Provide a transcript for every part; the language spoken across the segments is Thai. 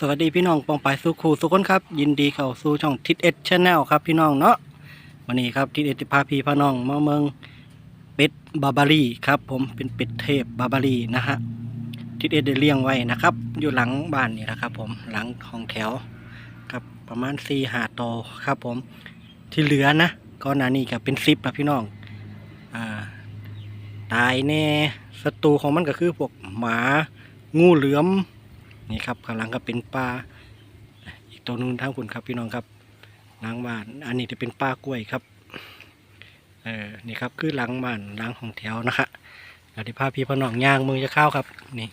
สวัสดีพี่น้องปองปายสุขูสุขคนครับ ยินดีเข้าสู่ช่องทิศเอ็ดชาแนลครับพี่น้องเนาะวันนี้ครับทิศเอ็ดจะพาพี่พาน้องมาเมืองเป็ดบาบารีครับผมเป็นเป็ดเทพบาบารีนะฮะทิศเอ็ดได้เลี้ยงไว้นะครับ อยู่หลังบ้านนี่แหละครับ ผมหลังห้องแถวครับประมาณสี่หาโตครับ ผมที่เหลือนะก็นานี่ก็เป็นซิปนะพี่น้องอ่าตายแน่ศัตรูของมันก็คือพวกหมางูเหลือม นี่ครับข้างหลังก็เป็นปลาอีกตัวนึงทางคุณครับพี่น้องครับหลังบ้าน อันนี้จะเป็นปลากล้วยครับเออนี่ครับคือหลังบ้านหลังของแถวนะคะเดี๋ยวที่พาพี่พอน้องย่างมือจะเข้าครับนี่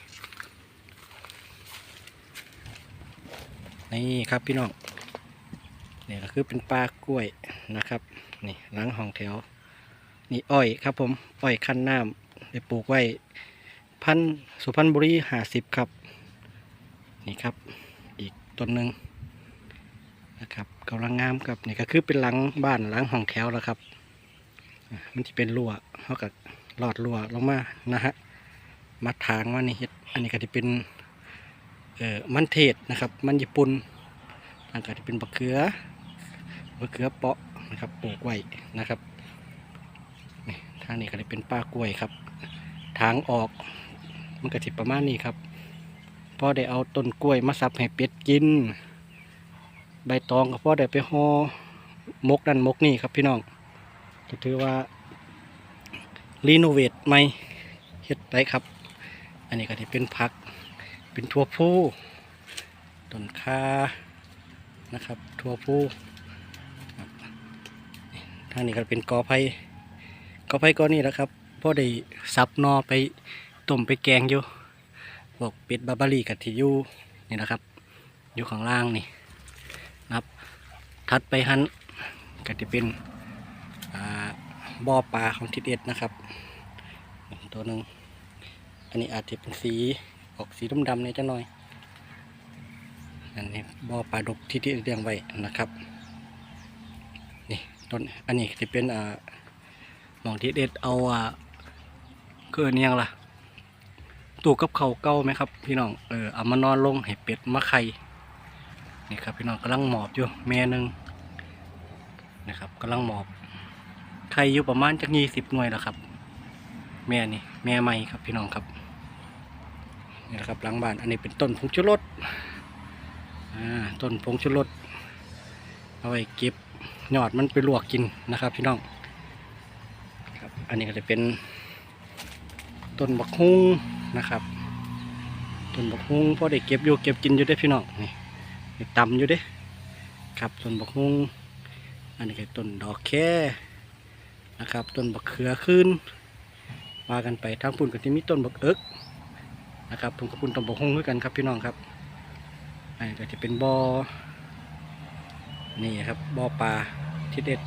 นี่ครับพี่น้องนี่ก็คือเป็นปลากล้วยนะครับนี่หลังของแถว นี่อ้อยครับผมอ้อยคั้นน้ำไปปลูกไว้พันสุพรรณบุรีห้าสิบครับ นี่ครับ อีกต้นหนึ่งนะครับกำลังงามครับนี่ก็คือเป็นหลังบ้านหลังห้องแถวแล้วครับ มันจะเป็นรั้วเขากับหลอดรั้วลงมานะฮะมาทางว่านี่เฮ็ดอันนี้ก็จะเป็นเอ่อมันเทศนะครับ มันญี่ปุ่นทางก็จะเป็นบะเขือมะเขือเปาะนะครับปลูกไว้นะครับนี่ทางนี้ก็จะเป็นป้ากล้วยครับ ทางออกมันก็จะประมาณนี้ครับ พอได้เอาต้นกล้วยมาสับให้เป็ดกิน ใบตองก็พอได้ไปห่อมกนั่นมกนี่ครับพี่น้องก็ถือว่ารีโนเวทใหม่เฮ็ดไปครับ อันนี้ก็จะเป็นผัก เป็นทั่วผู้ต้นคานะครับทั่วผู้ทางนี้ก็เป็นกอไผ่กอไผ่ก้อนี่แหละครับพ่อได้สับนอไปต้มไปแกงอยู่ พวกเป็ดบาบารีกับที่อยู่นี่นะครับ อยู่ข้างล่างนี่นะครับทัดไปหันก็จะเป็นบ่อปลาของทิศเอ็ดนะครับ ตัวหนึ่งอันนี้อาจจะเป็นสีออกสีดำๆในอยจังหน่อยอันนี้บ่อปลาดกที่ที่เลี้ยงไว้นะครับนี่ต้นอันนี้จะเป็นอ่ามองทิเอ็ดเอาอ่าคืออนหยังล่ะ ตู้กับเขาเก่าไหมครับ พี่น้องเออเอามานอนลงให้เป็ดมาไข่นี่ครับพี่น้องกำลังหมอบอยู่แม่หนึ่งนะครับกำลังหมอบไข่อยู่ประมาณจักยี่สิบหน่วยแล้วครับ แม่นี่แม่ใหม่ครับพี่น้องครับนี่นะครับหลังบ้านอันนี้เป็นต้นผงชูรสอ่าต้นผงชูรสเอาไว้เก็บยอดมันไปลวกกินนะครับ พี่น้องครับอันนี้ก็จะเป็นต้นบักฮุ้ง นะครับต้นบักฮุ้งพอได้เก็บอยู่เก็บกินอยู่ได้พี่น้องนี่นี่ำอยู่เด้ครับต้นบักฮุ้งอันนี้ก็ต้นดอกแค่นะครับต้นบักเขือขึ้นมากันไปทางปุ่นก็จะมีต้นบักเอิกนะครับผมกับปุ่นต้นบักฮุ้งด้วยกันครับพี่น้องครับอันนี้ก็จะเป็นบ่อนี่ครับบ่อปลาที่เด็ด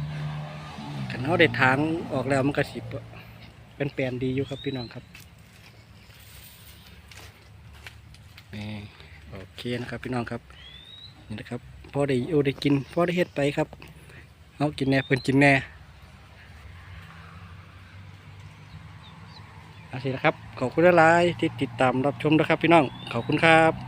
ขันเขาได้ทางออกแล้วมันก็สิเป็นแปลนดีอยู่ครับพี่น้องครับ นี่โอเคนะครับพี่น้องครับนี่นะครับพอได้อยู่ได้กินพอได้เฮ็ดไปครับเอากินแน่เพิ่นกินแน่เอาสินะครับขอบคุณหลายที่ติดตามรับชมนะครับพี่น้องขอบคุณครับ